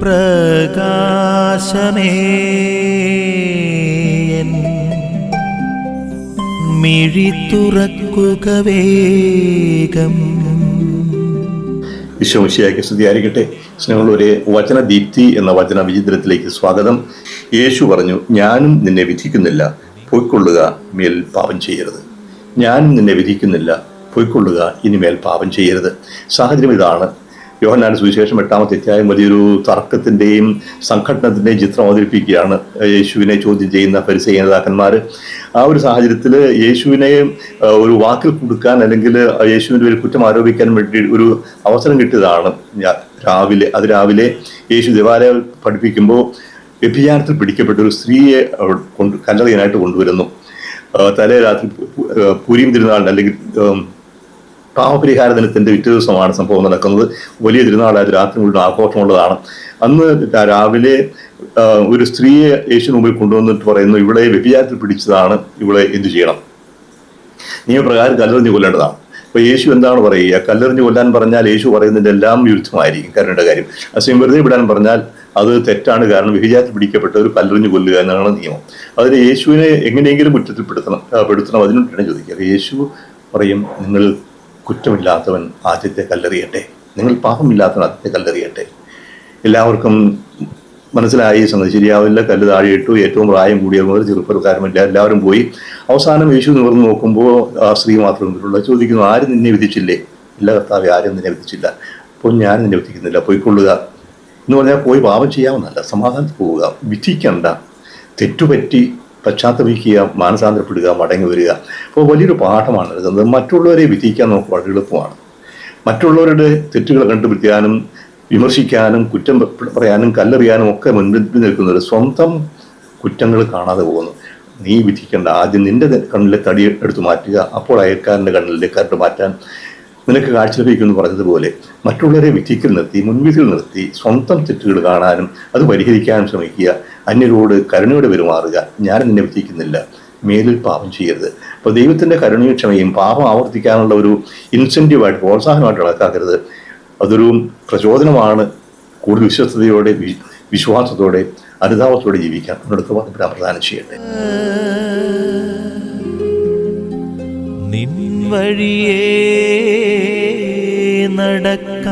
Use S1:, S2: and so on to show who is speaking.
S1: പ്രകാശമേ. മിഴി തുറക്കുക വേഗം.
S2: വിശ്വമിശിയാക്കി സ്തുതിയായിരിക്കട്ടെ. സ്നേഹമുള്ളവരെ വചന ദീപ്തി എന്ന വചന വിചിത്രത്തിലേക്ക് സ്വാഗതം. യേശു പറഞ്ഞു ഞാനും നിന്നെ വിധിക്കുന്നില്ല പൊയ്ക്കൊള്ളുക മേൽ പാപം ചെയ്യരുത്. ഞാനും നിന്നെ വിധിക്കുന്നില്ല പൊയ്ക്കൊള്ളുക ഇനിമേൽ പാപം ചെയ്യരുത്. സാഹചര്യം ഇതാണ്. യോഹന്നാൻ സുവിശേഷം എട്ടാമത്തെ അധ്യായം വലിയൊരു തർക്കത്തിന്റെയും സംഘടനത്തിന്റെയും ചിത്രം അവതരിപ്പിക്കുകയാണ്. യേശുവിനെ ചോദ്യം ചെയ്യുന്ന പരിസയ നേതാക്കന്മാർ ആ ഒരു സാഹചര്യത്തിൽ യേശുവിനെ ഒരു വാക്കിൽ കൊടുക്കാൻ അല്ലെങ്കിൽ യേശുവിന്റെ ഒരു കുറ്റം ആരോപിക്കാൻ വേണ്ടി ഒരു അവസരം കിട്ടിയതാണ്. രാവിലെ അത് രാവിലെ യേശു ദേവാലയം പഠിപ്പിക്കുമ്പോൾ വ്യഭിചാരത്തിൽ പിടിക്കപ്പെട്ട ഒരു സ്ത്രീയെ കൊണ്ട് കല്ലറിയാനായിട്ട് കൊണ്ടുവരുന്നു. തലേ രാത്രി പൂരിയും തിരുനാളിന് അല്ലെങ്കിൽ പാവപരിഹാര ദിനത്തിന്റെ പിറ്റേ ദിവസമാണ് സംഭവം നടക്കുന്നത്. വലിയ തിരുനാളായത് രാത്രി മുഴുവൻ ആഘോഷമുള്ളതാണ്. അന്ന് രാവിലെ ഒരു സ്ത്രീയെ യേശു മുമ്പിൽ കൊണ്ടുവന്നിട്ട് പറയുന്നു ഇവിടെ വ്യഭിചാരത്തിൽ പിടിച്ചതാണ്. ഇവിടെ എന്തു ചെയ്യണം? നിയമപ്രകാരം കല്ലെറിഞ്ഞ് കൊല്ലേണ്ടതാണ്. അപ്പൊ യേശു എന്താണ് പറയുക? കല്ലെറിഞ്ഞ് കൊല്ലാൻ പറഞ്ഞാൽ യേശു പറയുന്നതിന്റെ എല്ലാം വിരുദ്ധമായിരിക്കും. കരുണയുടെ കാര്യം. അസ്യം വെറുതെ വിടാൻ പറഞ്ഞാൽ അത് തെറ്റാണ്. കാരണം വിഭിചാരത്തിൽ പിടിക്കപ്പെട്ട ഒരു കല്ലെറിഞ്ഞ് കൊല്ലുക എന്നാണ് നിയമം. അതിന് യേശുവിനെ എങ്ങനെയെങ്കിലും കുറ്റത്തിൽ പെടുത്തണം. അതിനോട്ടാണ് ചോദിക്കുക. യേശു പറയും നിങ്ങൾ കുറ്റമില്ലാത്തവൻ ആദ്യത്തെ കല്ലെറിയട്ടെ? നിങ്ങൾ പാപമില്ലാത്തവൻ ആദ്യത്തെ കല്ലെറിയട്ടെ? എല്ലാവർക്കും മനസ്സിലായി സംഗതി ശരിയാവില്ല. കല്ല് താഴെയിട്ടു ഏറ്റവും പ്രായം കൂടിയ മുതൽ ചെറുപ്പക്കാരുമില്ല എല്ലാവരും പോയി. അവസാനം യേശു നിവർന്ന് നോക്കുമ്പോൾ ആ സ്ത്രീ മാത്രം നിന്നിട്ടുള്ള ചോദിക്കുന്നു ആരും നിന്നെ വിധിച്ചില്ലേ? ഇല്ല കർത്താവ് ആരും നിന്നെ വിധിച്ചില്ല. അപ്പോൾ ഞാൻ നിന്നെ വിധിക്കുന്നില്ല. പോയിക്കൊള്ളുക. എന്ന് പറഞ്ഞാൽ പോയി പാപം ചെയ്യാമെന്നല്ല സമാധാനത്തിൽ പോവുക. വിധിക്കണ്ട. തെറ്റുപറ്റി പശ്ചാത്തപിക്കുക മാനസാന്തരപ്പെടുക മടങ്ങി വരിക. അപ്പോൾ വലിയൊരു പാഠമാണ്. എടുക്കുന്നത് മറ്റുള്ളവരെ വിധിക്കാൻ നമുക്ക് വളരെ എളുപ്പമാണ്. മറ്റുള്ളവരുടെ തെറ്റുകൾ കണ്ടുപിടിക്കാനും വിമർശിക്കാനും കുറ്റം പറയാനും കല്ലെറിയാനും ഒക്കെ മുൻപിൽ നിൽക്കുന്നവർ സ്വന്തം കുറ്റങ്ങൾ കാണാതെ പോകുന്നു. നീ വിധിക്കേണ്ട ആദ്യം നിന്റെ കണ്ണിലെ തടി എടുത്തു മാറ്റുക അപ്പോൾ അയൽക്കാരന്റെ കണ്ണിലെ കരട് മാറ്റാൻ നിനക്ക് കാഴ്ച ലഭിക്കുമെന്ന് പറഞ്ഞതുപോലെ മറ്റുള്ളവരെ വിധിക്കൽ നിർത്തി മുൻവിധിയിൽ നിർത്തി സ്വന്തം തെറ്റുകൾ കാണാനും അത് പരിഹരിക്കാനും ശ്രമിക്കുക. അന്യരോട് കരുണയോടെ പെരുമാറുക. ഞാൻ നിന്നെ വിധിക്കുന്നില്ല. മേലിൽ പാപം ചെയ്യരുത്. അപ്പോൾ ദൈവത്തിന്റെ കരുണയും ക്ഷമയും പാപം ആവർത്തിക്കാനുള്ള ഒരു ഇൻസെന്റീവായിട്ട് പ്രോത്സാഹനമായിട്ട് കണക്കാക്കരുത് അതൊരു പ്രചോദനമാണ്. കൂടുതൽ വിശ്വസ്തയോടെ വിശ്വാസത്തോടെ അനുതാപത്തോടെ ജീവിക്കാൻ നമ്മുടെ പ്രധാനം ചെയ്യട്ടെ.
S1: നിൻ വഴിയേ നടക്ക